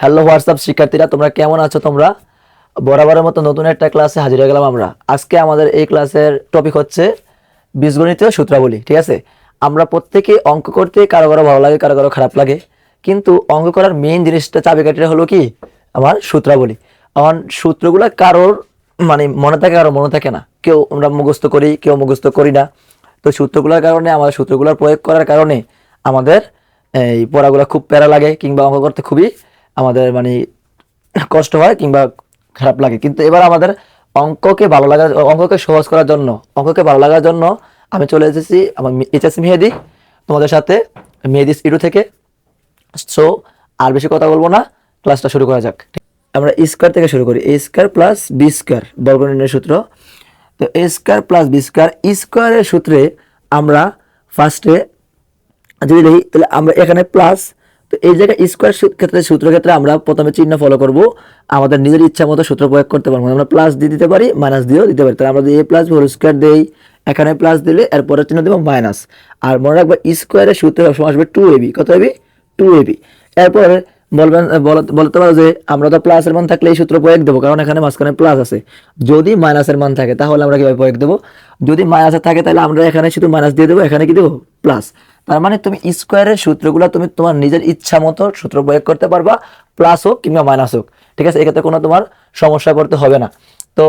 Hello WhatsApp শিক্ষার্থীরা, তোমরা কেমন আছো তোমরা? বরাবরের মতো নতুন একটা ক্লাসে হাজির হয়ে গেলাম আমরা। আজকে আমাদের এই ক্লাসের টপিক হচ্ছে বীজগণিতীয় সূত্রাবলী, ঠিক আছে? আমরা প্রত্যেকে অঙ্ক করতে কারও কারও ভালো লাগে, কারও কারও খারাপ লাগে। কিন্তু অঙ্ক করার মেইন জিনিসটা চাবিকাঠিটা হলো কি? আমার সূত্রাবলী। আমার সূত্রগুলো কারোর মানে মনে থাকে কারও মনে থাকে না। কেউ আমরা মুখস্থ করি, কেউ মুখস্থ করি না। তো সূত্রগুলোর কারণে, আমাদের সূত্রগুলোর প্রয়োগ করার কারণে আমাদের এই পড়াগুলো খুব প্যারা লাগে, কিংবা অঙ্ক করতে খুবই আমাদের মানে কষ্ট হয় কিংবা খারাপ লাগে। কিন্তু এবার আমাদের অঙ্ককে ভালো লাগার, অঙ্ককে সহজ করার জন্য, অঙ্ককে ভালো লাগার জন্য আমি চলে এসেছি আমার এইচএস মেহেদি, তোমাদের সাথে মেহেদি ইডু থেকে। সো আর বেশি কথা বলব না ক্লাসটা শুরু করা যাক। আমরা স্কোয়ার থেকে শুরু করি। A square plus B square বর্গনির্ণয় সূত্র। তো A square plus B square স্কোয়ারের সূত্রে আমরা ফার্স্টে যদি দেখি, তাহলে আমরা এখানে প্লাস তো এই জায়গায় স্কোয়ার ক্ষেত্রে, সূত্র ক্ষেত্রে আমরা প্রথমে চিহ্ন ফলো করব। আমাদের নিজের ইচ্ছা মতো সূত্র প্রয়োগ করতে পারব। আমরা প্লাস দিয়ে দিতে পারি মাইনাস দিয়েও দিতে পারি। তাহলে আমরা যদি এ প্লাস হোল স্কোয়ার দেই, এখানে প্লাস দিলে এরপরে চিহ্ন দেবো মাইনাস আর মনে রাখব স্কোয়ারের সূত্র সবসময় আসবে টু এবি কত এবি টু এবি এরপরে বলবেন বলতে পারো যে আমরা তো প্লাসের মান থাকলে এই সূত্র প্রয়োগ দেবো, কারণ এখানে মাঝখানে প্লাস আছে। যদি মাইনাসের মান থাকে, তাহলে আমরা কীভাবে প্রয়োগ দেবো? যদি মাইনাসের থাকে, তাহলে আমরা এখানে শুধু মাইনাস দিয়ে দেবো, এখানে কি দেবো? প্লাস তার মানে তুমি স্কোয়ারের সূত্রগুলো তুমি তোমার নিজের ইচ্ছা মতো সূত্র প্রয়োগ করতে পারবা প্লাস হোক কিংবা মাইনাস হোক, ঠিক আছে? এক্ষেত্রে কোনো তোমার সমস্যায় পড়তে হবে না। তো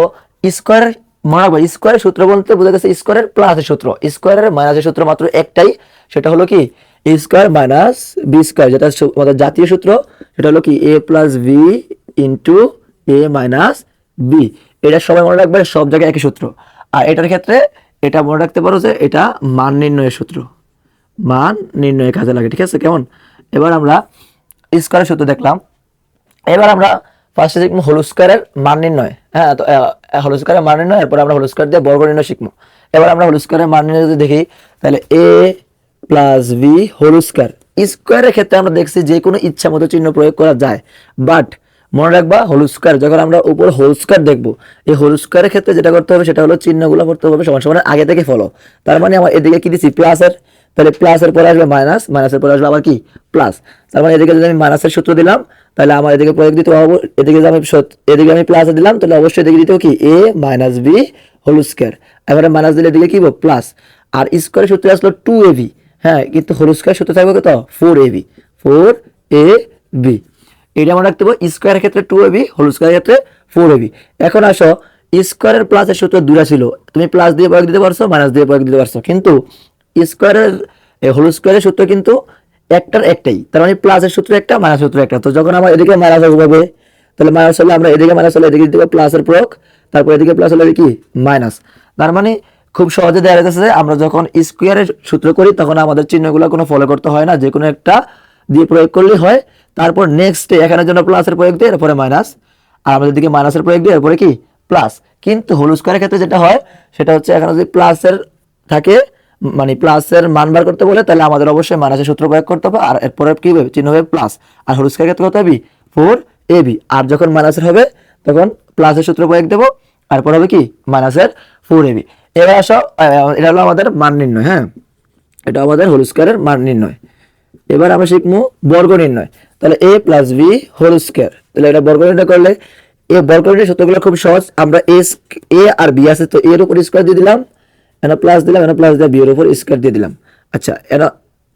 স্কোয়ারের মনে রাখব স্কোয়ারের সূত্র বলতে বোঝা গেছে স্কোয়ারের প্লাসের সূত্র। স্কোয়ারের মাইনাসের সূত্র মাত্র একটাই, সেটা হলো কি? A square minus B square যেটা আমাদের জাতীয় সূত্র, সেটা হলো কি? A plus B into A minus B এটা সবাই মনে রাখবে, সব জায়গায় একই সূত্র। আর এটার ক্ষেত্রে এটা মনে রাখতে পারো যে এটা মান নির্ণয়ের সূত্র। মান নির্ণয়ের কাজে লাগে, ঠিক আছে? কেমন? এবার আমরা স্কোয়ারের সূত্র দেখলাম। এবার আমরা ফার্স্টে শিখব হোল স্কোয়ারের মান নির্ণয়। হ্যাঁ তো হোল স্কোয়ারের মান নির্ণয়, এরপর আমরা হোল স্কোয়ার দিয়ে বর্গ নির্ণয় শিখব। এবার আমরা হোল স্কোয়ারের মান নির্ণয় যদি দেখি, তাহলে A plus B whole square স্কোয়ারের ক্ষেত্রে আমরা দেখছি যে কোনো ইচ্ছা মতো চিহ্ন প্রয়োগ করা যায়। বাট মনে রাখবা হোল স্কোয়ার যখন আমরা উপর হোল স্কোয়ার দেখব, এই হোল স্কোয়ারের ক্ষেত্রে যেটা করতে হবে, সেটা হলো চিহ্নগুলো করতে হবে সমান সমান আগে থেকে ফলো তার মানে আমার এদিকে কি দিচ্ছি প্লাসের তাহলে প্লাসের পরে আসবে মাইনাস মাইনাসের পরে আসবে আবার কি? প্লাস তার মানে এদিকে যদি আমি মাইনাসের সূত্র দিলাম, তাহলে আমার এদিকে প্রয়োগ দিতে এদিকে আমি এদিকে আমি প্লাস দিলাম, তাহলে অবশ্যই এদিকে দিতে কি? A minus B whole square এবারে মাইনাস দিলে এদিকে কি প্লাস আর স্কোয়ারের সূত্রে আসলো টু এ বি হ্যাঁ কিন্তু হোল স্কোয়ার সূত্র থাকবে কত? Four A B four A B এটা মনে রাখতে হবে স্কোয়ারের ক্ষেত্রে টু এবি হোল স্কোয়ারের ক্ষেত্রে ফোর এবি এখন আসো স্কোয়ারের প্লাসের সূত্র দুটা ছিল। তুমি প্লাস দিয়ে প্রয়োগ দিতে পারছ মাইনাস দিয়ে প্রয়োগ দিতে পারছ। কিন্তু স্কোয়ারের হোল স্কোয়ারের সূত্র কিন্তু একটার একটাই। তার মানে প্লাসের সূত্র একটা মাইনাস সূত্র একটা। তো যখন আমার এদিকে মাইনাস হবে তাহলে মাইনাস হলে আমরা এদিকে মাইনাস হলে এদিকে প্লাসের প্রয়োগ, তারপর এদিকে প্লাস হলে কি? মাইনাস। তার মানে খুব সহজে দেখা যাচ্ছে আমরা যখন স্কোয়ারের সূত্র করি, তখন আমাদের চিহ্নগুলো কোনো ফলো করতে হয় না। যে কোনো একটা দিয়ে প্রয়োগ করলেই হয়। তারপর নেক্সট এখানের জন্য প্লাসের প্রয়োগ দিয়ে, এরপরে মাইনাস। আর আমাদের দিকে মাইনাসের প্রয়োগ দিয়ে, এরপরে কি? প্লাস। কিন্তু হোল স্কোয়ারের ক্ষেত্রে যেটা হয়, সেটা হচ্ছে এখানে যদি প্লাসের থাকে মানে প্লাসের মান বার করতে বলে, তাহলে আমাদের অবশ্যই মাইনাসের সূত্র প্রয়োগ করতে হবে, আর এরপরে কি হবে? চিহ্ন হবে প্লাস আর হোল স্কোয়ারের ক্ষেত্রে কত হবে? ফোর এ বি আর যখন মাইনাসের হবে, তখন প্লাসের সূত্র প্রয়োগ দেবো। তারপর হবে কি? মাইনাসের ফোর এ বি এবার আসো এটা হলো আমাদের মান নির্ণয় হ্যাঁ? এটা আমাদের হোল স্কোয়ারের মান নির্ণয়। এবার আমরা শিখব বর্গ নির্ণয়। তাহলে A plus B whole square তাহলে এটা বর্গ নির্ণয় করলে এ বর্গ নির্ণয় সূত্রগুলো খুব সহজ। আমরা এ আর বি আছে, তো এর উপর স্কোয়ার দিয়ে দিলাম। এনা প্লাস দিলাম এনা প্লাস দিয়ে বি এর উপর স্কোয়ার দিয়ে দিলাম। আচ্ছা এনা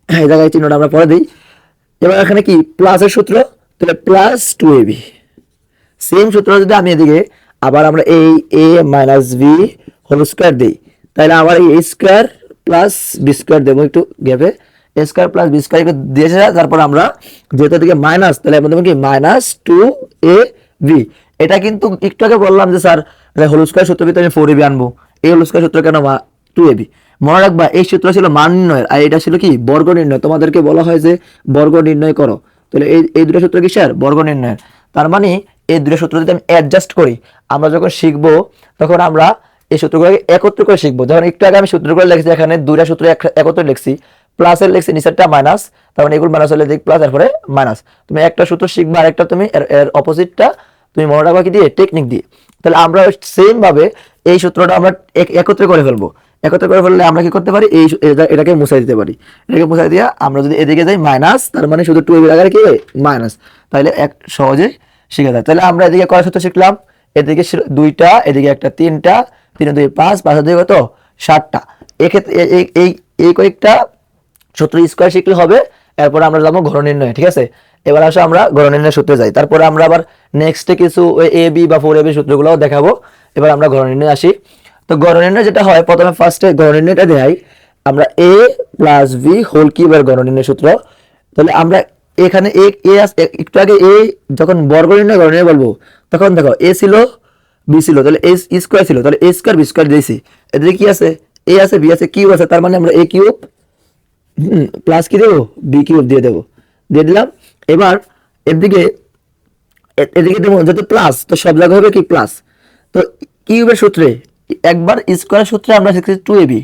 এই জায়গায় চিহ্নটা আমরা পরে দিই। এবার এখানে কি? প্লাসের সূত্র? তাহলে plus two A B same সূত্র যদি আমি এদিকে আবার আমরা এই A minus B whole square দিই, তাহলে আবার এই স্কোয়ার প্লাস বি স্কোয়ার দেবো একটু গ্যাপে A. Square plus B square দিয়েছে, তারপর আমরা যেহেতু এদিকে মাইনাস তাহলে আমরা দেবো কি? মাইনাস টু এ বি এটা কিন্তু একটু আগে বললাম যে, স্যার হোল স্কোয়ার সূত্র ভিতরে আমি ফোর এ বি আনব। এই হোল স্কোয়ার সূত্র কেন টু এবি মনে রাখবা, এই সূত্র ছিল মান নির্ণয়ের, আর এটা ছিল কি? বর্গ নির্ণয়। তোমাদেরকে বলা হয় যে বর্গ নির্ণয় করো। তাহলে এই এই দুটো সূত্র কি স্যার বর্গ নির্ণয়ের। তার মানে এই দুটো সূত্র যদি আমি অ্যাডজাস্ট করি, আমরা যখন শিখব, তখন আমরা এই সূত্রগুলোকে একত্র করে শিখব। যখন একটু আগে আমি সূত্রগুলো লিখছি, এখানে দুইটা সূত্র এক- একত্রে লিখছি। প্লাসের লিখছি, নিচেরটা মাইনাস তার মানে এগুলো মাইনাস হলে দিক প্লাস এরপরে মাইনাস তুমি একটা সূত্র শিখবা আর একটা তুমি এর- অপোজিটটা তুমি মনে রাখবা কি দিয়ে? টেকনিক দিয়ে। তাহলে আমরা সেম ভাবে এই সূত্রটা আমরা এক- একত্রে করে ফেলব। একত্র করে ফেললে আমরা কি করতে পারি? এই এটাকে মুছাই দিতে পারি। এটাকে মুছাই দিয়া আমরা যদি এদিকে যাই মাইনাস তার মানে শুধু টু এবির আগে কি মাইনাস তাহলে এক সহজে শিখে যায়। তাহলে আমরা এদিকে কয় সূত্র শিখলাম? এদিকে দুইটা, এদিকে একটা তিনটা, তিনে দুই পাঁচ পাঁচ দুই কত? ষাটটা এক্ষেত্রে এই এই কয়েকটা সূত্র স্কোয়ার শিখলে হবে। এরপর আমরা যাব ঘর নির্ণয়, ঠিক আছে? এবার আসো আমরা ঘর নির্ণয় সূত্রে যাই। তারপরে আমরা আবার নেক্সটে কিছু এ বি বা ফোর এ বি সূত্রগুলোও দেখাবো। এবার আমরা ঘর নির্ণয় আসি। তো ঘর যেটা হয়, প্রথমে ফার্স্টে ঘর দেয় আমরা এ প্লাস বি হোল কিউবের নির্ণয় সূত্র। তাহলে আমরা এখানে এ এ একটু আগে এ যখন বর্গ নির্ণয় নির্ণয় বলব, তখন দেখো এ ছিল বি ছিল, তাহলে এ স্কোয়ার ছিল, তাহলে এ স্কোয়ার বি স্কোয়ার দিয়েছি। এদিকে কি আছে? এ আছে বি আছে কিউব আছে, তার মানে আমরা এ কিউব প্লাস কি দেবো? বি কিউব দিয়ে দেবো। দিয়ে দিলাম। এবার এদিকে এদিকে দেবো যেহেতু প্লাস তো সব জায়গায় হবে কি প্লাস তো কিউবের সূত্রে একবার স্কোয়ারের সূত্রে আমরা শিখেছি টু এবি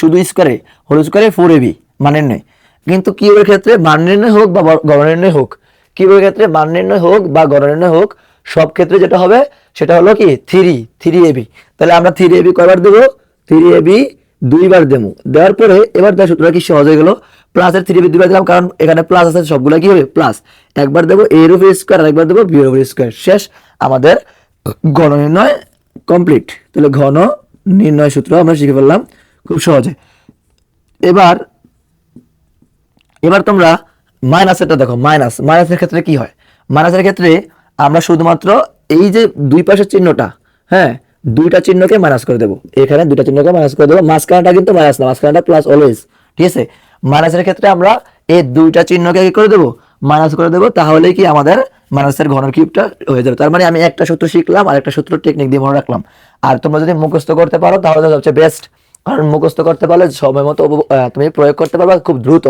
শুধু স্কোয়ারে, হোল স্কোয়ারে ফোর এবি মানের নয় কিন্তু কিউবের ক্ষেত্রে মান নির্ণয় হোক বা গড় নির্ণয় হোক, কিউবের ক্ষেত্রে মান নির্ণয় হোক বা গড় নির্ণয় হোক, সব ক্ষেত্রে যেটা হবে, সেটা হলো কি? থ্রি থ্রি এবি তাহলে আমরা থ্রি এবি কয়বার দেবো? থ্রি এবি দুইবার দেবো। দেওয়ার পরে এবার তার সূত্রটা কি সহজ হয়ে গেল। প্লাসের থ্রি বি দুইবার দিলাম, কারণ এখানে প্লাস আছে, সবগুলো কি হবে? প্লাস একবার দেবো এর উপর স্কোয়ার একবার দেবো বি উপর স্কোয়ার শেষ। আমাদের ঘন নির্ণয় কমপ্লিট তাহলে ঘন নির্ণয় সূত্র আমরা শিখে ফেললাম খুব সহজে। এবার এবার তোমরা মাইনাসেরটা দেখো মাইনাস মাইনাসের ক্ষেত্রে কি হয়? মাইনাসের ক্ষেত্রে আমরা শুধুমাত্র এই যে দুই পাশের চিহ্নটা হ্যাঁ দুইটা চিহ্নকে মাইনাস করে দেবো। এখানে দুইটা চিহ্নকে মাইনাস করে দেবো। মাঝখানটা কিন্তু মাইনাস না, মাঝখানটা প্লাস অলওয়েজ ঠিক আছে? মাইনাসের ক্ষেত্রে আমরা এই দুইটা চিহ্নকে কি করে দেবো? মাইনাস করে দেবো, তাহলে কি আমাদের মাইনাসের ঘন কিউবটা হয়ে যাবে। তার মানে আমি একটা সূত্র শিখলাম আর একটা সূত্র টেকনিক দিয়ে মনে রাখলাম। আর তোমরা যদি মুখস্থ করতে পারো, তাহলে সবচেয়ে বেস্ট কারণ মুখস্থ করতে পারলে সময় মতো তুমি প্রয়োগ করতে পারবে খুব দ্রুত।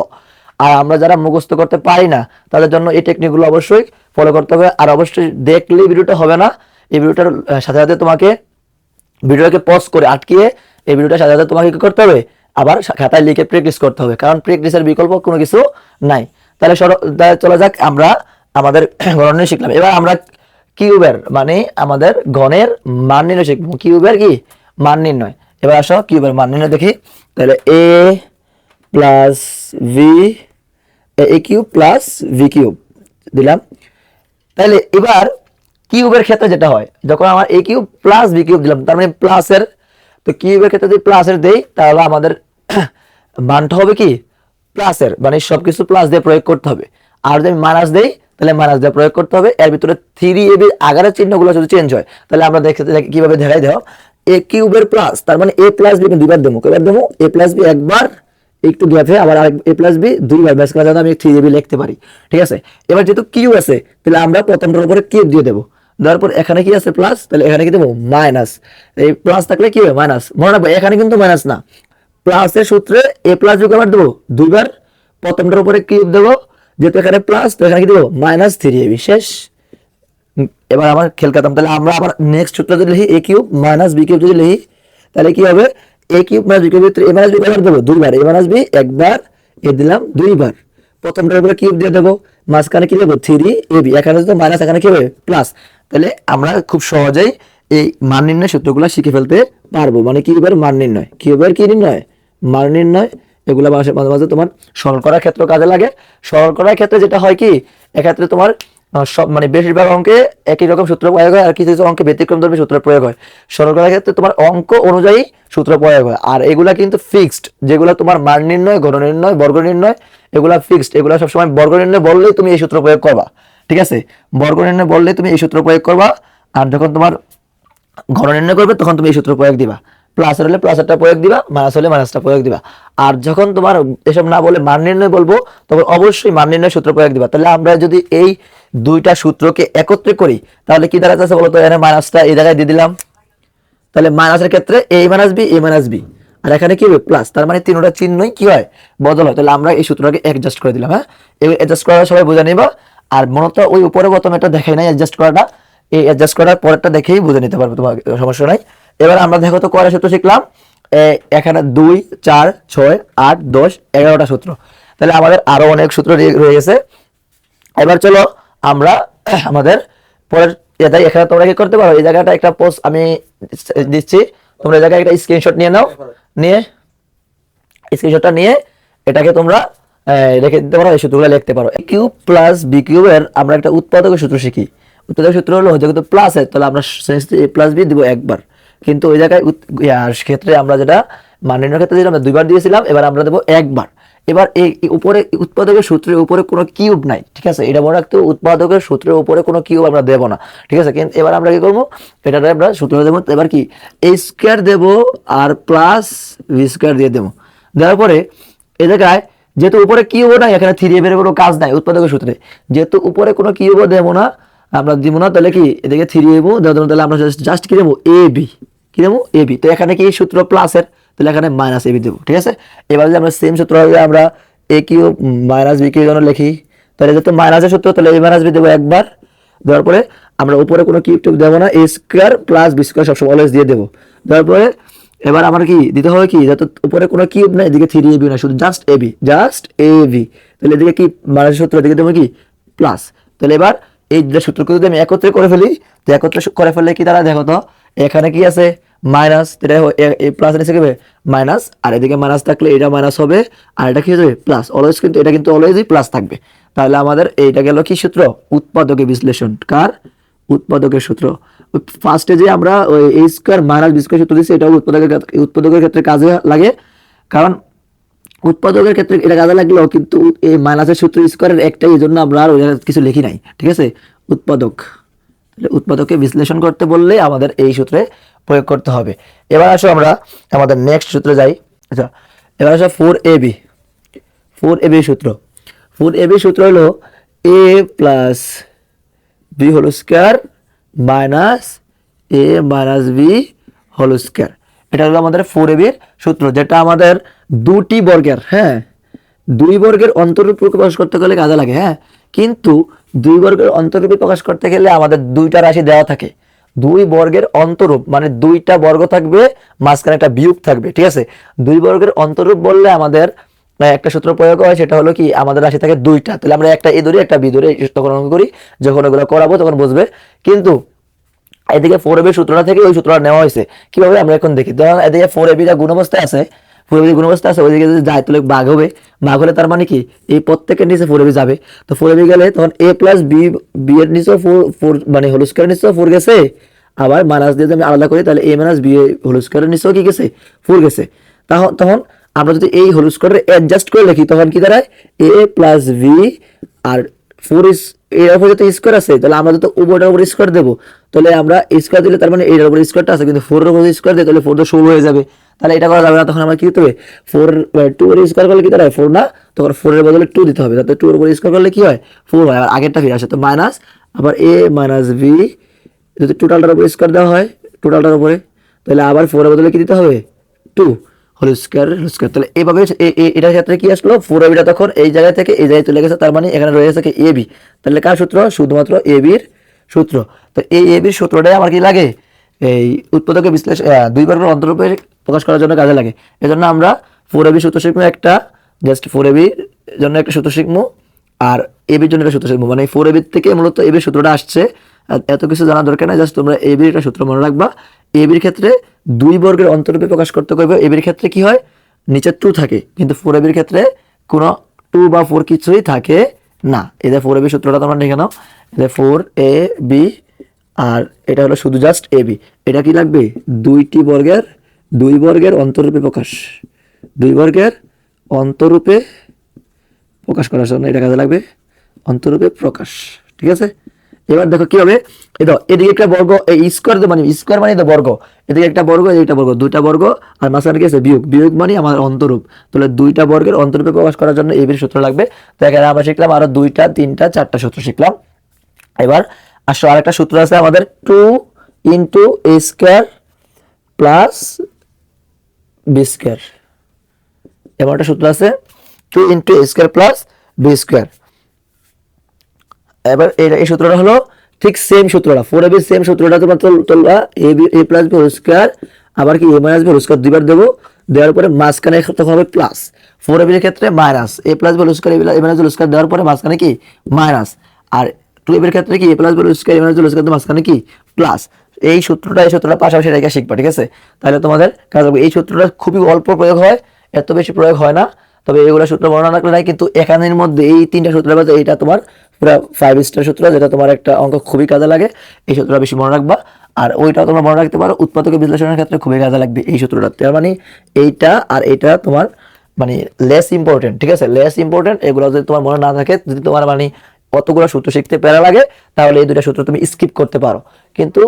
আর আমরা যারা মুখস্থ করতে পারি না, তাদের জন্য এই টেকনিকগুলো অবশ্যই ফলো করতে হবে। আর অবশ্যই দেখলেই ভিডিওটা হবে না, এই ভিডিওটার সাথে সাথে তোমাকে ভিডিওটাকে পজ করে আটকিয়ে এই ভিডিওটার সাথে সাথে তোমাকে কি করতে হবে? আবার খাতায় লিখে প্র্যাকটিস করতে হবে। কারণ প্র্যাকটিসের বিকল্প কোনো কিছু নাই। তাহলে চলে যাক, আমরা আমাদের গণনে শিখলাম। এবার আমরা কিউবের মানে আমাদের গণের মান নির্ণয় শিখব। কিউবের কি? মান নির্ণয়। এবার আসো কিউবের মান নির্ণয় দেখি। তাহলে A plus B A cube plus B cube দিলাম। তাহলে এবার কিউবের ক্ষেত্রে যেটা হয়, যখন আমার A cube plus B cube দিলাম, তার মানে প্লাসের তো কিউবের ক্ষেত্রে যদি প্লাসের দেই, তাহলে আমাদের মানটা হবে কি? প্লাসের মানে সবকিছু প্লাস দিয়ে প্রয়োগ করতে হবে। আর যদি মাইনাস দেই, তাহলে মাইনাস দিয়ে প্রয়োগ করতে হবে। এর ভিতরে থ্রি এ বি আগারের চিহ্নগুলো যদি চেঞ্জ হয়, তাহলে আমরা দেখতে দেখি কীভাবে দেখাই দাও এ কিউবের প্লাস তার মানে এ প্লাস বি দুইবার দেবো। কয়বার দেবো? এ প্লাস বি একবার, একটু গ্যাপে আবার এ প্লাস বি দুইবার। ব্যাস করা যাতে আমি থ্রি এবি লিখতে পারি। ঠিক আছে? এবার যেহেতু কিউ আছে, তাহলে আমরা প্রথমটার উপরে কিউব দিয়ে দেবো। দেওয়ার পর এখানে কি আছে প্লাস তাহলে এখানে কি দেবো? মাইনাস এই প্লাস থাকলে কি হবে? মাইনাস মনে রাখব, এখানে কিন্তু মাইনাস না। প্লাসের সূত্রে এ প্লাস বি কবার দেবো দুইবার। প্রথমটার উপরে কিউব দেবো, যেহেতু এখানে প্লাস তো এখানে কি দেবো? মাইনাস থ্রি এবি শেষ। এবার আমার খেল কাতাম তাহলে আমরা আবার নেক্সট সূত্র যদি লিখি A cube minus B cube যদি লিখি, তাহলে কি হবে? A cube minus B cube A minus B কবার দেবো দুইবার। এ মাইনাস বি একবার, এ দিলাম দুইবার। প্রথমটার উপরে কিউব দিয়ে দেবো, মাঝখানে কি দেবো? থ্রি এ বি এখানে তো মাইনাস এখানে কি হবে? প্লাস তাহলে আমরা খুব সহজেই এই মান নির্ণয় সূত্রগুলো শিখে ফেলতে পারব। মানে কি কিউবের মান নির্ণয়? কি কিউবের কি নির্ণয়? মান নির্ণয়, এগুলো মাঝে মাঝে মাঝে তোমার সরল করার ক্ষেত্রে কাজে লাগে। সরল করার ক্ষেত্রে যেটা হয় কি? এক্ষেত্রে তোমার সব মানে বেশিরভাগ অঙ্কে একই রকম সূত্র প্রয়োগ হয়, আর কিছু কিছু অঙ্কে ব্যতিক্রম ধর্মী সূত্র প্রয়োগ হয়। সরল করার ক্ষেত্রে তোমার অঙ্ক অনুযায়ী সূত্র প্রয়োগ হয়। আর এগুলা কিন্তু ফিক্সড যেগুলো তোমার মান নির্ণয় গণ নির্ণয়, বর্গ নির্ণয়, এগুলা ফিক্সড এগুলা সবসময় বর্গ নির্ণয় বললেই তুমি এই সূত্র প্রয়োগ করবা। ঠিক আছে? বর্গ নির্ণয় বললেই তুমি এই সূত্র প্রয়োগ করবা। আর যখন তোমার ঘন নির্ণয় করবে, তখন তুমি এই সূত্র প্রয়োগ দিবা। প্লাস হলে প্লাসেরটা প্রয়োগ দিবা, মাইনাস হলে মাইনাসটা প্রয়োগ দিবা। আর যখন তোমার এসব না বলে মান নির্ণয় বলব, তখন অবশ্যই মান নির্ণয় সূত্র প্রয়োগ দিবা। তাহলে আমরা যদি এই দুইটা সূত্রকে একত্রে করি, তাহলে কি দাঁড়াচ্ছে বলতো? এখানে মাইনাসটা এই জায়গায় দিয়ে দিলাম। তাহলে মাইনাসের ক্ষেত্রে A minus B A minus B আর এখানে কি হবে? প্লাস তার মানে তিনটা চিহ্নই কি হয়? বদল হয়। তাহলে আমরা এই সূত্রটাকে অ্যাডজাস্ট করে দিলাম হ্যাঁ? এই অ্যাডজাস্ট করা সবাই বুঝে নিবা। আর মূলত ওই উপরে প্রথমে এটা দেখাই নাই অ্যাডজাস্ট করাটা। এই অ্যাডজাস্ট করার পরেরটা দেখেই বুঝে নিতে পারবে তোমার সমস্যা নাই। এবার আমরা দেখো তো কয়টা সূত্র শিখলাম। এখানে দুই, চার, ছয়, আট, দশ, এগারোটা সূত্র। তাহলে আমাদের আরও অনেক সূত্র রয়ে- গেছে। এবার চলো আমরা আমাদের পরের এটাই, এখানে তোমরা কি করতে পারো? এই জায়গাটা একটা পোস্ট আমি দিচ্ছি। তোমরা এই জায়গায় একটা স্ক্রিনশট নিয়ে নাও। নিয়ে স্ক্রিনশটটা নিয়ে এটাকে তোমরা রেখে দিতে পারো, এই সূত্রগুলো লিখতে পারো। কিউ প্লাস বি কিউবের আমরা একটা উৎপাদকের সূত্র শিখি। উৎপাদকের সূত্র হলো যেহেতু প্লাস এর তাহলে আমরা এ প্লাস বি দিব একবার। কিন্তু ওই জায়গায় ক্ষেত্রে আমরা যেটা মান নির্ণয়ের ক্ষেত্রে যেটা আমরা দুইবার দিয়েছিলাম, এবার আমরা দেবো একবার। এবার এই এই উপরে উৎপাদকের সূত্রের উপরে কোনো কিউব নাই, ঠিক আছে? এটা মনে রাখতে উৎপাদকের সূত্রের উপরে কোনো কিউব আমরা দেবো না, ঠিক আছে? কিন্তু এবার আমরা কি করব? এটা আমরা সূত্র দেবো, এবার কি? এই স্কোয়ার দেবো আর প্লাস ভি স্কোয়ার দিয়ে দেবো। দেওয়ার পরে এ জায়গায় যেহেতু উপরে কিউবও নাই, এখানে থ্রি এর কোনো কাজ নাই উৎপাদকের সূত্রে। যেহেতু উপরে কোনো কিউবও দেবো না আমরা দিব না, তাহলে কি এদিকে থ্রি এবো তাহলে আমরা জাস্ট কি দেবো? এ বি কি দেবো? এ বি তো এখানে কি সূত্র প্লাসের তাহলে এখানে মাইনাস এ বি দেবো, ঠিক আছে? এবার যদি আমরা সেম সূত্র হবে আমরা A cube minus B cube জন্য লিখি, তাহলে যেহেতু মাইনাসের সূত্র, তাহলে এ মাইনাস বি দেবো একবার। দেওয়ার পরে আমরা উপরে কোনো কিউব টিউব দেবো না A square plus B square সবসময় অলওয়েজ দিয়ে দেবো। দেওয়ার পরে এবার আমার কি, দিতে হবে কি? যাতে উপরে কোনো কিউব না এদিকে থ্রি এ এবি না, শুধু just A AB just A B তাহলে এদিকে কি মাইনাসের সূত্র, এদিকে দেবো কি? প্লাস তাহলে এবার এই যে সূত্রকে যদি আমি একত্রে করে ফেলি, তো একত্রে করে ফেললে কি তারা দেখো তো, এখানে কি আছে? মাইনাস এটা প্লাস নিচে কি মাইনাস, আর এদিকে মাইনাস থাকলে এটা মাইনাস হবে, আর এটা কি হবে প্লাস অলওয়েজ কিন্তু এটা কিন্তু অলওয়েজই প্লাস থাকবে। তাহলে আমাদের এইটা গেল কি সূত্র? উৎপাদকের বিশ্লেষণ। কার? উৎপাদকের সূত্র। ফার্স্টে যে আমরা ওই A square minus B square সূত্র দিচ্ছি এটা উৎপাদকের উৎপাদকের ক্ষেত্রে কাজে লাগে। কারণ উৎপাদকের ক্ষেত্রে এটা কাজে লাগলেও কিন্তু এই মাইনাসের সূত্র স্কোয়ারের একটাই, এই জন্য আমরা আর কিছু লিখি নাই, ঠিক আছে? উৎপাদক। উৎপাদককে বিশ্লেষণ করতে বললে আমাদের এই সূত্রে প্রয়োগ করতে হবে। এবার আসো আমরা আমাদের নেক্সট সূত্রে যাই। আচ্ছা এবার আসো four A B four A B সূত্র। ফোর এ বি সূত্র হলো A plus B whole square minus A minus B whole square এটা হলো আমাদের ফোর এবির সূত্র, যেটা আমাদের দুটি বর্গের হ্যাঁ? দুই বর্গের অন্তরূপ প্রকাশ করতে গেলে কাজে লাগে হ্যাঁ? কিন্তু দুই বর্গের অন্তরূপে প্রকাশ করতে গেলে আমাদের দুইটা রাশি দেওয়া থাকে। দুই বর্গের অন্তরূপ মানে দুইটা বর্গ থাকবে, মাঝখানে একটা বিয়োগ থাকবে, ঠিক আছে? দুই বর্গের অন্তরূপ বললে আমাদের একটা সূত্র প্রয়োগ হয়, সেটা হলো কি? আমাদের রাশি থাকে দুইটা। তাহলে আমরা একটা এ ধরি, একটা বি ধরি তখন অঙ্ক করি, যখন ওগুলো করাবো তখন বুঝবে। কিন্তু এদিকে ফোর এবি সূত্রটা থেকে ওই সূত্রটা নেওয়া হয়েছে। কীভাবে আমরা এখন দেখি? ধরুন, এদিকে ফোর এবি যা গুণ অবস্থায় আছে ফোর এবি গুণ অবস্থায় আছে, ওইদিকে যদি যায়, তাহলে বাঘ হবে। বাঘ হলে তার মানে কি? এই প্রত্যেকের নিচে ফোর এবি যাবে। তো ফোর এবি গেলে তখন এ প্লাস বি বি এর নিচেও ফোর ফোর মানে হোল স্কোয়ার নিচেও ফোর গেছে। আবার মাইনাস দিয়ে আমি আলাদা করি, তাহলে এ মাইনাস বি হোল স্কোয়ারের নিচেও কি গেছে? ফোর গেছে। তখন তখন আমরা যদি এই হোল স্কোয়ারে অ্যাডজাস্ট করে লিখি, তখন কি দাঁড়ায়? এ প্লাস ভি আর ফোর ইস এর উপরে যত স্কোয়ার আছে, তাহলে আমরা যত উভয়টার উপর স্কোয়ার দেবো। তাহলে আমরা স্কোয়ার দিলে তার মানে এটার উপর স্কোয়ারটা আছে, কিন্তু ফোর এর উপর স্কোয়ার দিই তাহলে ফোর তো ষোলো হয়ে যাবে। তাহলে এটা করা যাবে না, তখন আমরা কি করতে হবে? ফোর টু এর স্কোয়ার করলে কি দাঁড়ায় ফোর না, তখন ফোরের বদলে টু দিতে হবে। তাতে টু এর উপর স্কোয়ার করলে কি হয়? ফোর হয় আর আগেরটা ফিরে আসে। তো মাইনাস আবার এ মাইনাস ভি যদি টোটালটার উপর স্কোয়ার দেওয়া হয় টোটালটার উপরে, তাহলে আবার ফোরের বদলে কি দিতে হবে? Two whole square whole square তাহলে এইভাবে এ- এ- এটার ক্ষেত্রে কি আসলো? ফোর এবিটা তখন এই জায়গা থেকে এই জায়গায় চলে গেছে, তার মানে এখানে রয়ে গেছে এ, বি। তাহলে কার সূত্র? শুধুমাত্র এ, বির সূত্র। তো এই এ, বির সূত্রটাই আমার কি লাগে? এই উৎপাদকের বিশ্লেষণ দুই বর্গের অন্তরূপে প্রকাশ করার জন্য কাজে লাগে। এজন্য আমরা ফোর এবি সূত্র শিখব একটা জাস্ট ফোর এবির জন্য একটা সূত্র শিখব, আর এবির জন্য একটা সূত্র শিখব। মানে ফোর এবির থেকে মূলত এবির সূত্রটা আসছে। এত কিছু জানার দরকার নাই জাস্ট তোমরা এবির একটা সূত্র মনে রাখবা। এবির ক্ষেত্রে দুই বর্গের অন্তরূপে প্রকাশ করতে করবে এবির ক্ষেত্রে কি হয়? নিচে টু থাকে, কিন্তু ফোর এবির ক্ষেত্রে কোনো টু বা ফোর কিছুই থাকে না। এদের ফোর এবি সূত্রটা তোমরা লিখে নাও। এদের ফোর এ বি আর এটা হলো শুধু জাস্ট এ বি এটা কি লাগবে? দুইটি বর্গের, দুই বর্গের অন্তরূপে প্রকাশ। দুই বর্গের অন্তরূপে প্রকাশ করার জন্য এটা কাজে লাগবে? অন্তরূপে প্রকাশ। ঠিক আছে? এবার দেখো কি হবে? এই দেখো, এদিকে একটা বর্গ, এই স্কোয়ার মানে স্কোয়ার মানে বর্গ। এদিকে একটা বর্গ এদিকে একটা বর্গ, দুইটা বর্গ, আর মাঝখানে আছে? বিয়োগ। বিয়োগ মানে আমার অন্তরূপ। তাহলে দুইটা বর্গের অন্তরূপে প্রকাশ করার জন্য এই সূত্র লাগবে। তো এখানে আমরা শিখলাম আরও দুইটা, তিনটা, চারটা সূত্র শিখলাম। এবার আসো, আরেকটা সূত্র আছে আমাদের two into A square plus B square. এবার একটা সূত্র আছে two into A square plus B square. এবার এই এই সূত্রটা হলো ঠিক সেম সূত্রটা ফোর এ বি সেম সূত্রটা তোমার তুলবা A B A plus B whole square আবার কি A minus B whole square দুইবার দেবো, দেওয়ার পরে মাঝখানে তখন হবে প্লাস ফোর এ বির ক্ষেত্রে minus A plus B whole square A minus whole square দেওয়ার পরে মাঝখানে কি? মাইনাস আর টু এর ক্ষেত্রে কি? A plus B whole square A minus whole square মাঝখানে কি? প্লাস এই সূত্রটা এই সূত্রটা পাশাপাশি রেখে শিখবা, ঠিক আছে? তাহলে তোমাদের কাজ হবে এই সূত্রটা খুবই অল্প প্রয়োগ হয়, এত বেশি প্রয়োগ হয় না। তবে এগুলো সূত্র বর্ণনা রাখলে নাই, কিন্তু এখানের মধ্যে এই তিনটা সূত্রের মধ্যে এইটা তোমার পুরো ফাইভ স্টার সূত্র, যেটা তোমার একটা অঙ্ক খুবই কাজে লাগে, এই সূত্রটা বেশি মনে রাখবা। আর ওইটাও তোমরা মনে রাখতে পারো, উৎপাদক বিশ্লেষণের ক্ষেত্রে খুবই কাজে লাগবে এই সূত্রটা তার মানে এইটা আর এইটা তোমার মানে লেস ইম্পর্টেন্ট ঠিক আছে? লেস ইম্পর্টেন্ট এগুলো যদি তোমার মনে না থাকে, যদি তোমার মানে কতগুলো সূত্র শিখতে প্যারা লাগে, তাহলে এই দুটা সূত্র তুমি স্কিপ করতে পারো। কিন্তু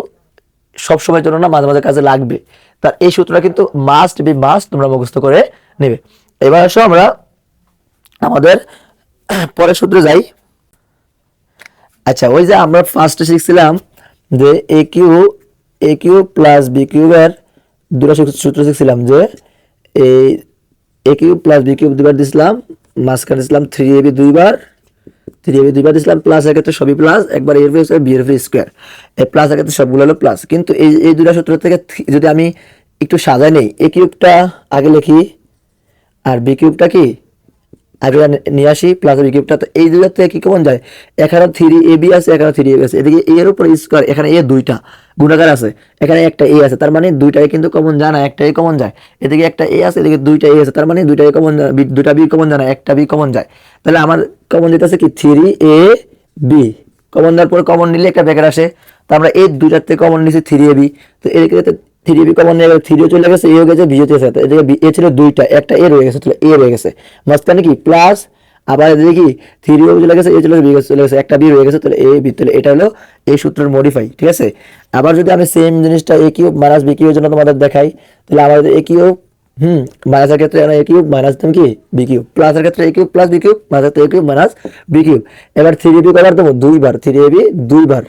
সব সময়ের জন্য না মাঝে মাঝে কাজে লাগবে। তার এই সূত্রটা কিন্তু মাস্ট বি মাস্ট তোমরা মুখস্থ করে নেবে। এবার আসো আমরা আমাদের, পরের সূত্রে যাই। আচ্ছা ওই যে আমরা ফার্স্টে শিখছিলাম যে A cube A cube plus B কিউবের দুটো সূত্র- শিখছিলাম যে এই A cube plus B cube দুইবার দিছিলাম, মাঝখানে দিছিলাম থ্রি এ বি দুইবার থ্রি এ বি দুইবার দিছিলাম প্লাস এর ক্ষেত্রে সবই প্লাস একবার এর ফি বি এর ফি স্কোয়ার এই প্লাস এর ক্ষেত্রে সবগুলো হলো প্লাস কিন্তু এই এই দুটা সূত্র থেকে যদি আমি একটু সাজাই নেই এ কিউবটা আগে লিখি আর বি কিউবটা কি? আগে নিয়ে আসি প্লাস বি কিউবটা তো এই দুটার থেকে কি কেমন যায়? এখানে থ্রি এ বি আছে, এখানে থ্রি এ বি আছে। এদিকে এ এর উপর স্কোয়ার এখানে এ দুইটা গুণাকার আছে। এখানে একটা এ আছে, তার মানে দুইটাই কিন্তু কমন যায় না একটাই কমন যায়। এদিকে একটা এ আছে, এদিকে দুইটা এ আছে, তার মানে দুইটাই কমন দুইটা বি কমন যায় না একটা বি কমন যায়। তাহলে আমার কমন যেতেছে কি? থ্রি এ বি কমন দেওয়ার পর কমন নিলে একটা ব্যাকেট আসে। তো আমরা এই দুইটার থেকে কমন নিয়েছি থ্রি এ বি তো এদিকে থ্রি বি কমন নিয়ে থ্রিও চলে গেছে বিও চলে গেছে। তো এদিকে এ ছিল দুইটা, একটা এ রয়ে গেছে এ রয়ে গেছে। মাঝখানে কি? প্লাস আবার এদিকে কি? থ্রিও চলে গেছে এ চলে গেছে বি চলে গেছে, একটা বি রয়ে গেছে, তাহলে এ বি তাহলে এটা হলো এই সূত্রের মডিফাই ঠিক আছে? আবার যদি আমি সেম জিনিসটা এ কিউব মাইনাস বি কিউবের জন্য তোমাদের দেখাই, তাহলে আমাদের এ কিউব হুম মাইনাসের ক্ষেত্রে এ কিউব মাইনাস তুমি কি? বি কিউব প্লাসের ক্ষেত্রে A cube plus B cube ক্ষেত্রে A cube minus B cube এবার থ্রি বি কবার দেবো, দুইবার থ্রি এ বি দুইবার।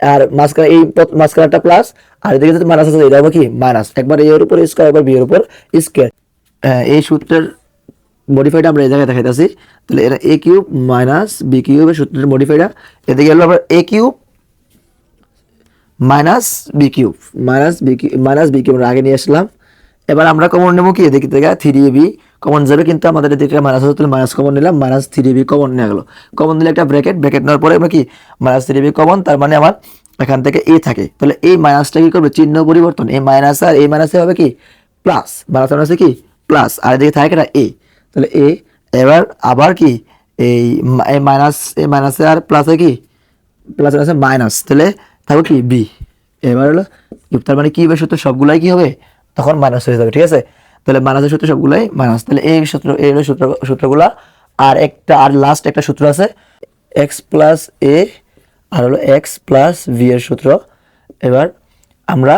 আর মাঝখানে এই পথ- মাঝখানে প্লাস আর এদিকে যদি মাইনাস আছে এটা হবে কি? মাইনাস একবার এর উপর স্কোয়ার একবার বি এর উপর স্কোয়ার এই সূত্রের মডিফাইটা আমরা এই জায়গায় দেখাইতেছি। তাহলে এটা এ কিউব মাইনাস বি কিউবের সূত্রের মডিফাইটা এদিকে হলো আবার A cube minus B cube minus B cube minus B cube আগে নিয়ে আসলাম। এবার আমরা কমন নেব কি? এদিকে থেকে থ্রি বি কমন যাবে, কিন্তু আমাদের এদিকে মাইনাস হতো মাইনাস কমন নিলাম মাইনাস থ্রি বি কমন নিয়ে গেলো। কমন দিলে একটা ব্র্যাকেট ব্র্যাকেট নেওয়ার পরে আমরা কি? মাইনাস থ্রি বি কমন তার মানে আমার এখান থেকে এ থাকে। তাহলে এই মাইনাসটা কি করবে? চিহ্ন পরিবর্তন। এই মাইনাস আর এই মাইনাসে হবে কি? প্লাস মাইনাস মাইনাসে কি? প্লাস আর এদিকে থাকে না এ তাহলে এ এবার আবার কি? এই মাইনাস এই মাইনাসে আর প্লাসে কি? প্লাস আছে মাইনাস তাহলে থাকবে কি? বি এবার হলো, তার মানে কি হবে? সূত্র সবগুলাই কি হবে? তখন মাইনাস হয়ে যাবে, ঠিক আছে? তাহলে মাইনাসের সূত্র সবগুলোই মাইনাস তাহলে এই সূত্র, এই হলো সূত্র, সূত্রগুলো। আর একটা, আর লাস্ট একটা সূত্র আছে। এক্স প্লাস এ আর হলো এক্স প্লাস ভি এর সূত্র। এবার আমরা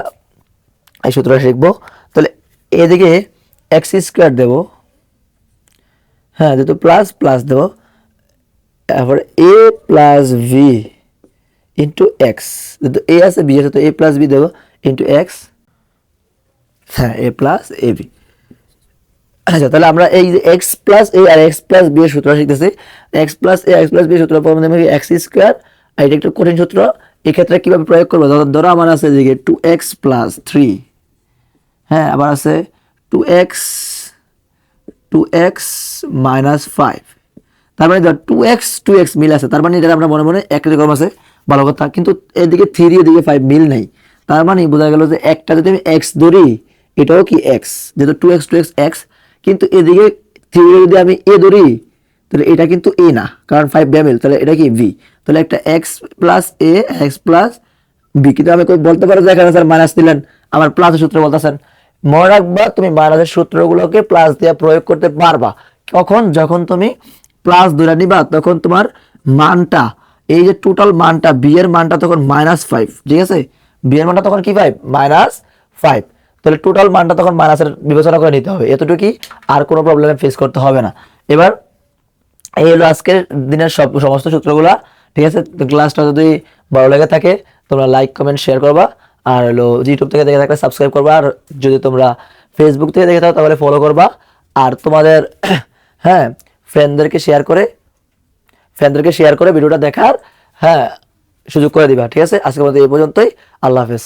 এই সূত্রটা শিখব। তাহলে এদিকে এক্স স্কোয়ার দেবো। হ্যাঁ যেহেতু প্লাস প্লাস দেবো। তারপর A plus B into X যেহেতু এ আছে বি আছে, তো এ প্লাস বি দেবো ইন্টু এক্স হ্যাঁ এ প্লাস এ বি আচ্ছা তাহলে আমরা এই যে এক্স প্লাস এ আর এক্স প্লাস বি এর সূত্র শিখতেছি। X plus A X plus B সূত্র প্রথমে আমি এক্স স্কোয়ার আর এটা একটু কঠিন সূত্র। এক্ষেত্রে কীভাবে প্রয়োগ করব? ধরো আমার আছে এদিকে টু এক্স প্লাস থ্রি হ্যাঁ আবার আছে two x two x minus five তার মানে ধর টু এক্স টু এক্স মিল আছে। তার মানে এটা আমরা মনে মনে এক রকম আছে, ভালো কথা। কিন্তু এদিকে থ্রি এদিকে ফাইভ মিল নেই। তার মানে বোঝা গেল যে একটা যদি আমি এক্স ধরি এটাও কি এক্স যেহেতু two x two x x কিন্তু এদিকে থ্রি যদি আমি এ ধরি, তাহলে এটা কিন্তু এ না, কারণ ফাইভ ব্যামেল তাহলে এটা কি ভি তাহলে একটা x plus a x plus b কিন্তু আমি বলতে পারো যে এখানে স্যার মাইনাস দিলেন আমার প্লাস সূত্র বলতেছেন। মনে রাখবা, তুমি মাইনাসের সূত্রগুলোকে প্লাস দিয়ে প্রয়োগ করতে পারবা। কখন? যখন তুমি প্লাস ধরে নিবা, তখন তোমার মানটা, এই যে টোটাল মানটা বি এর মানটা তখন মাইনাস ফাইভ ঠিক আছে? বি এর মানটা তখন কি ফাইভ মাইনাস ফাইভ তাহলে টোটাল মানটা তখন মাইনাসের বিবেচনা করে নিতে হবে। এতটুকুই আর কোনো প্রবলেমে ফেস করতে হবে না। এবার এই হলো আজকের দিনের সব সমস্ত সূত্রগুলা। ঠিক আছে? ক্লাসটা যদি ভালো লেগে থাকে, তোমরা লাইক কমেন্ট শেয়ার করবা। আর হলো ইউটিউব থেকে দেখে থাকলে সাবস্ক্রাইব করবা। আর যদি তোমরা ফেসবুক থেকে দেখে থাকো, তাহলে ফলো করবা। আর তোমাদের হ্যাঁ ফ্রেন্ডদেরকে শেয়ার করে ফ্রেন্ডদেরকে শেয়ার করে ভিডিওটা দেখার হ্যাঁ সুযোগ করে দিবা। ঠিক আছে? আজকের মধ্যে এই পর্যন্তই। আল্লাহ হাফেজ।